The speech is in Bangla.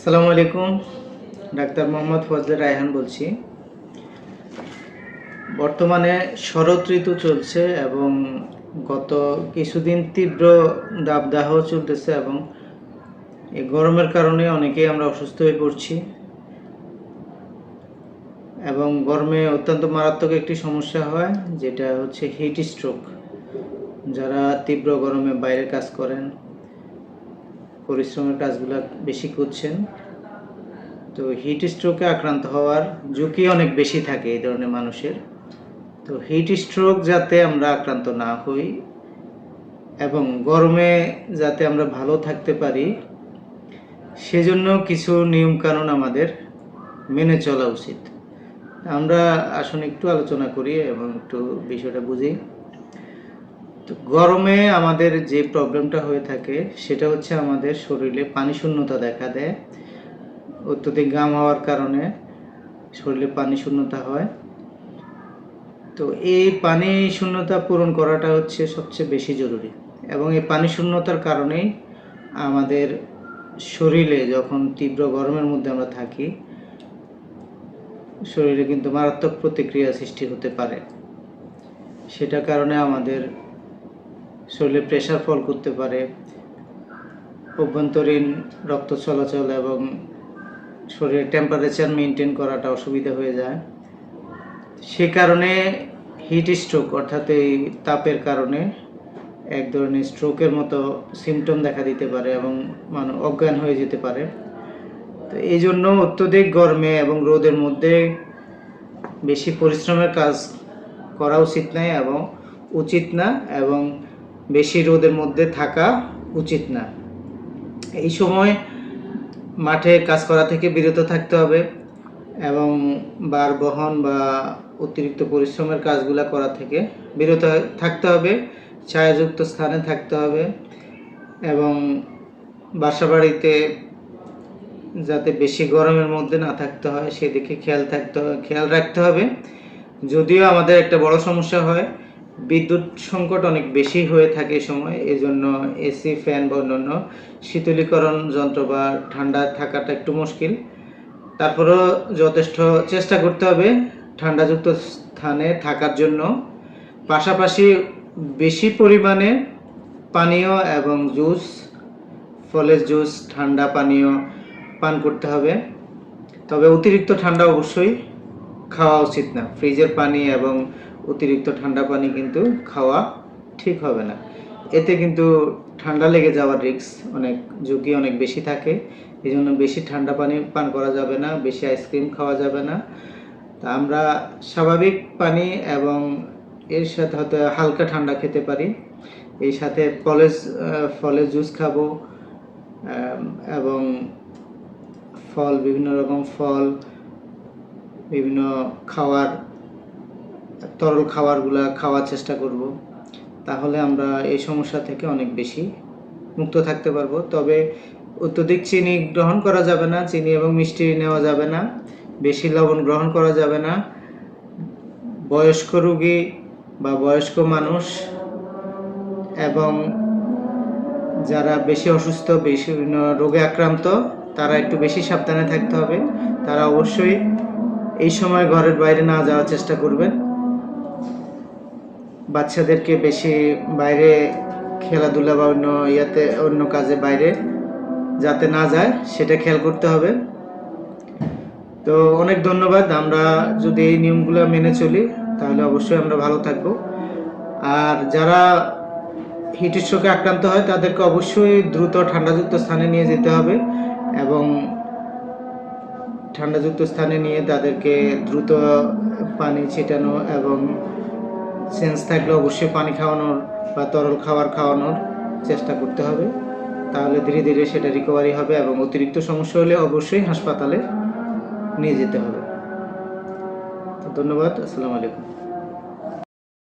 আসসালামু আলাইকুম, ডাক্তার মোহাম্মদ ফজলে রায়হান বলছি। বর্তমানে শরৎ ঋতু চলছে এবং গত কিছুদিন তীব্র দাবদাহ চলতেছে এবং এই গরমের কারণে অনেকেই আমরা অসুস্থ হয়ে পড়ছি এবং গরমে অত্যন্ত মারাত্মক একটি সমস্যা হয়, যেটা হচ্ছে হিট স্ট্রোক যারা তীব্র গরমে বাইরে কাজ করেন পরিশ্রমের কাজগুলো বেশি করছেন। তো হিট স্ট্রোকে আক্রান্ত হওয়ার ঝুঁকি অনেক বেশি থাকে এই ধরনের মানুষের। তো হিট স্ট্রোক যাতে আমরা আক্রান্ত না হই এবং গরমে যাতে আমরা ভালো থাকতে পারি, সেজন্য কিছু নিয়মকানুন আমাদের মেনে চলা উচিত। আমরা আসলে একটু আলোচনা করি এবং একটু বিষয়টা বুঝি। তো গরমে আমাদের যে প্রবলেমটা হয়ে থাকে, সেটা হচ্ছে আমাদের শরীরে পানি শূন্যতা দেখা দেয়। অত্যধিক ঘাম হওয়ার কারণে শরীরে পানি শূন্যতা হয়। তো এই পানি শূন্যতা পূরণ করাটা হচ্ছে সবচেয়ে বেশি জরুরি। এবং এই পানি শূন্যতার কারণেই আমাদের শরীরে যখন তীব্র গরমের মধ্যে আমরা থাকি, শরীরে কিন্তু মারাত্মক প্রতিক্রিয়া সৃষ্টি হতে পারে। সেটার কারণে আমাদের শরীরে প্রেশার ফল করতে পারে, অভ্যন্তরীণ রক্ত চলাচল এবং শরীরের টেম্পারেচার মেনটেন করাটা অসুবিধা হয়ে যায়। সে কারণে হিট স্ট্রোক অর্থাৎ এই তাপের কারণে এক ধরনের স্ট্রোকের মতো সিমটম দেখা দিতে পারে এবং মানুষ অজ্ঞান হয়ে যেতে পারে। তো এই জন্য অত্যধিক গরমে এবং রোদের মধ্যে বেশি পরিশ্রমের কাজ করা উচিত নয় এবং উচিত না এবং বেশি রোদের মধ্যে থাকা উচিত না। এই সময় মাঠে কাজ করা থেকে বিরত থাকতে হবে এবং বার বহন বা অতিরিক্ত পরিশ্রমের কাজগুলো করা থেকে বিরত থাকতে হবে, ছায়াযুক্ত স্থানে থাকতে হবে এবং বাসা বাড়িতে যাতে বেশি গরমের মধ্যে না থাকতে হয়, সেদিকে খেয়াল থাকতে খেয়াল রাখতে হবে। যদিও আমাদের একটা বড় সমস্যা হয় বিদ্যুৎ সংকট অনেক বেশি হয়ে থাকে এই সময় এই জন্য এসি, ফ্যান বা অন্যান্য শীতলীকরণ যন্ত্র বা ঠান্ডা থাকাটা একটু মুশকিল। তারপরেও যথেষ্ট চেষ্টা করতে হবে ঠান্ডাযুক্ত স্থানে থাকার জন্য। পাশাপাশি বেশি পরিমাণে পানীয় এবং জুস, ফলের জুস, ঠান্ডা পানীয় পান করতে হবে। তবে অতিরিক্ত ঠান্ডা অবশ্যই খাওয়া উচিত না। ফ্রিজের পানি এবং অতিরিক্ত ঠান্ডা পানি কিন্তু খাওয়া ঠিক হবে না। এতে কিন্তু ঠান্ডা লেগে যাওয়ার রিস্ক অনেক, ঝুঁকি অনেক বেশি থাকে। এই জন্য বেশি ঠান্ডা পানি পান করা যাবে না, বেশি আইসক্রিম খাওয়া যাবে না। তা আমরা স্বাভাবিক পানি এবং এর সাথে হয়তো হালকা ঠান্ডা খেতে পারি। এই সাথে ফলের ফলের জুস খাব এবং ফল, বিভিন্ন রকম ফল, বিভিন্ন খাওয়ার তরল খাবারগুলা খাওয়ার চেষ্টা করব। তাহলে আমরা এই সমস্যা থেকে অনেক বেশি মুক্ত থাকতে পারব। তবে অত্যধিক চিনি গ্রহণ করা যাবে না, চিনি এবং মিষ্টি নেওয়া যাবে না, বেশি লবণ গ্রহণ করা যাবে না। বয়স্ক রোগী বা বয়স্ক মানুষ এবং যারা বেশি অসুস্থ, বেশি রোগে আক্রান্ত, তারা একটু বেশি সাবধানে থাকতে হবে। তারা অবশ্যই এই সময় ঘরের বাইরে না যাওয়ার চেষ্টা করবেন। বাচ্চাদেরকে বেশি বাইরে খেলাধুলা বা অন্য ইয়াতে, অন্য কাজে বাইরে যাতে না যায়, সেটা খেয়াল করতে হবে। তো অনেক ধন্যবাদ। আমরা যদি এই নিয়মগুলো মেনে চলি, তাহলে অবশ্যই আমরা ভালো থাকব। আর যারা হিট স্ট্রোকে আক্রান্ত হয়, তাদেরকে অবশ্যই দ্রুত ঠান্ডাযুক্ত স্থানে নিয়ে যেতে হবে এবং ঠান্ডাযুক্ত স্থানে নিয়ে তাদেরকে দ্রুত পানি ছিটানো এবং সেন্স থাকলে অবশ্যই পানি খাওয়ানোর বা তরল খাবার খাওয়ানোর চেষ্টা করতে হবে। তাহলে ধীরে ধীরে সেটা রিকভারি হবে এবং অতিরিক্ত সমস্যা হলে অবশ্যই হাসপাতালে নিয়ে যেতে হবে। ধন্যবাদ, আসসালামু আলাইকুম।